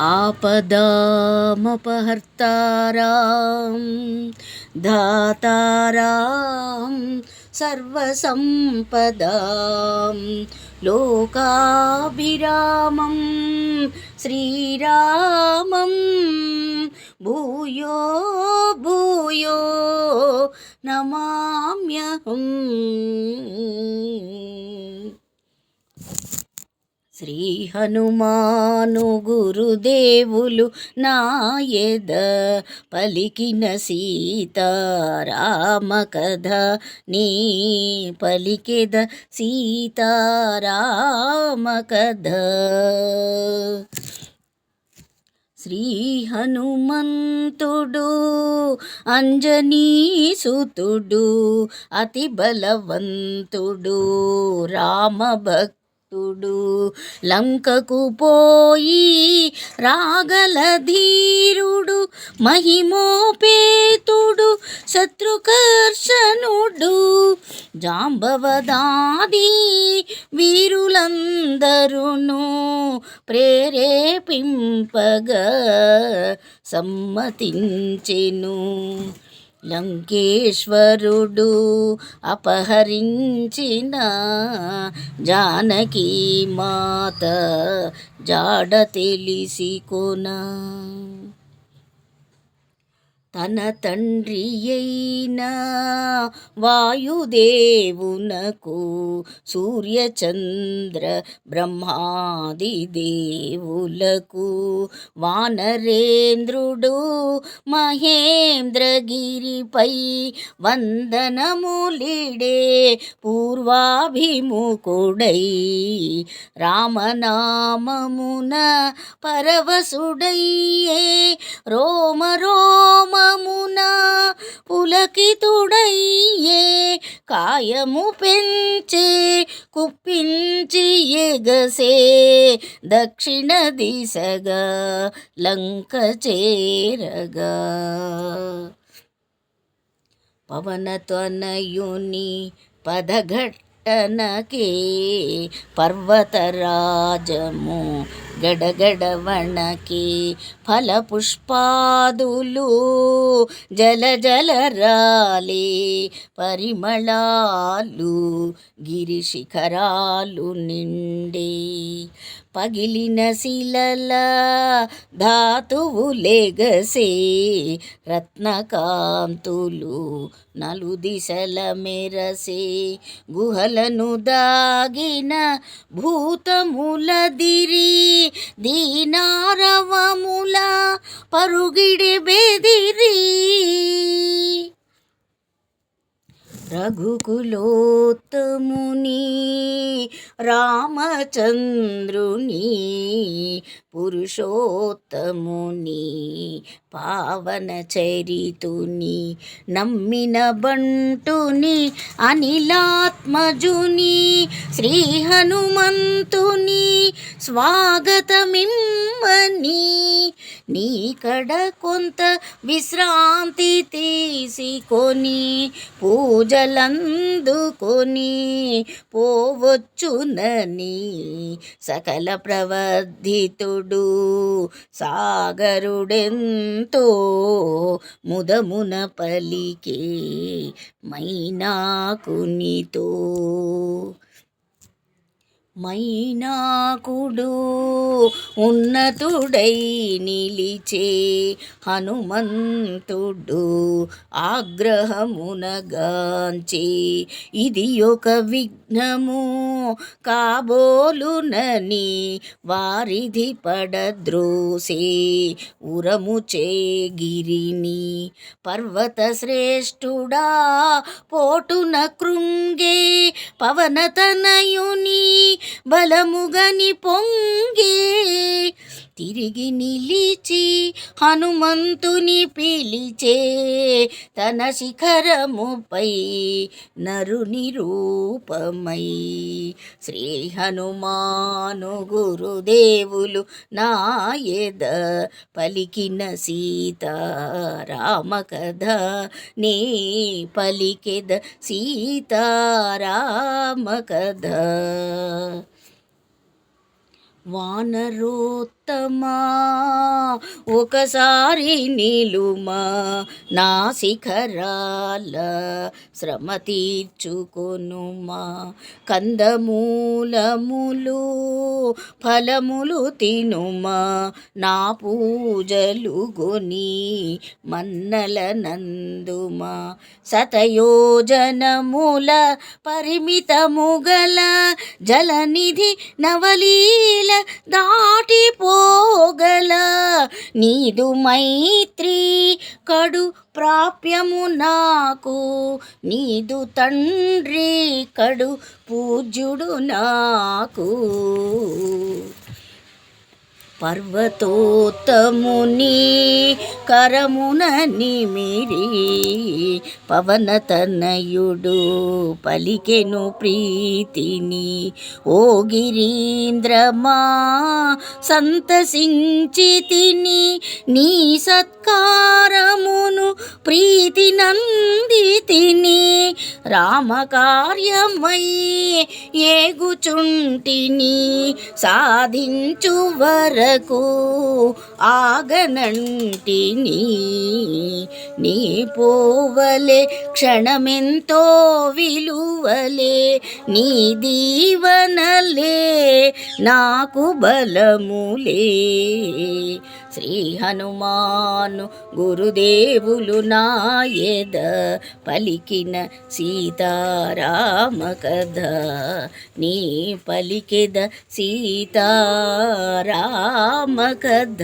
आपदामपहर्तारां धातारां सर्वसम्पदां लोकाभिरामं श्रीरामं भूयो भूयो नमाम्यहम् శ్రీ హనుమాను గురుదేవులు నాయద పలికిన సీతారామ కథ నీ పలికెద సీతారామ కథ. శ్రీ హనుమంతుడు అంజనీసుతుడు అతి బలవంతుడు భక్తుడు లంకకు పోయి రాగల ధీరుడు మహిమోపేతుడు శత్రుకర్షణుడు జాంబవదాది వీరులందరును ప్రేరేపింపగా సమ్మతించెను. లంకేశ్వరుడు అపహరించిన జానకి మాత జాడ తెలిసి కొనా. తన తండ్రి అయిన వాయుదేవునకు సూర్యచంద్ర బ్రహ్మాది దేవులకు వానరేంద్రుడు మహేంద్రగిరిపై వందనములిడే పూర్వాభిముఖుడై రామనామమున పరవశుడయ్యే రోమ రోమ కామమున పులకితుడయ్యే కాయము పెంచే కుప్పించి ఎగసే దక్షిణ దిశగా లంక చేరగా. పవనతనయుని పదఘట్టనకే పర్వతరాజము గడగడవణకి ఫలపుష్పాదులు జల జల రాలి పరిమళాలు గిరిశిఖరాలు నిండి పగిలిన శిలల ధాతువు లెగసే రత్నకాంతులు నలు దిశల మెరసే గుహలను దాగిన భూతములదిరి దీనారవముల పరుగిడి బెదిరి రఘుకులోత్తముని రామచంద్రుని పురుషోత్తముని పావన చరితుని నమ్మిన బంటుని అనిలాత్మజుని శ్రీ హనుమంతుని స్వాగతమిమ్మని నీకడ కొంత విశ్రాంతి తీసుకొని పూజలందుకొని పోవచ్చునని సకల ప్రవర్ధితుడు సాగరుడెంతో ముదమున పలికే మైనాకునితో. మైనాకుడు ఉన్నతుడై నిలిచే హనుమంతుడు ఆగ్రహమునగాంచే. ఇది ఒక విఘ్నము కాబోలునని వారిధి పడద్రోసే. ఉరము చేగిరిని పర్వత శ్రేష్ఠుడా పోటున కృంగే పవనతనయుని బలముగని పొంగే తిరిగి నిలిచి హనుమంతుని పిలిచే తన శిఖరముపై నరుని రూపమై. శ్రీ హనుమాను గురుదేవులు నాయద పలికిన సీత రామ కథ నీ పలికెద సీతారామ కథ. వానరోత్తమా ఒకసారి నిలుమా నా శిఖరాల శ్రమ తీర్చుకొనుమా. కందమూలములు ఫలములు తినుమా నా పూజలు గొని మన్నల నందుమా. సతయోజనముల పరిమితముగల జలనిధి నవలీల దాటిపోగల నీదు మైత్రి కడు ప్రాప్యము నాకు. నీదు తండ్రి కడు పూజ్యుడు నాకు. పర్వతోత్తముని కరమున నిమిరి పవనతనయుడు పలికెను ప్రీతిని. ఓ గిరీంద్రమా సంతసించి తిని నీ సత్కారమును ప్రీతి నంది తిని రామకార్యమై ఏగుచుంటిని సాధించు వరకు ఆగనంటిని. నీ పోవలే క్షణమెంతో విలువలే నీ దీవనలే నాకు బలములే. శ్రీ హనుమాను గురుదేవులు నాయద పలికిన సీతారామ కథ నీ పలికెద సీతారామ కథ.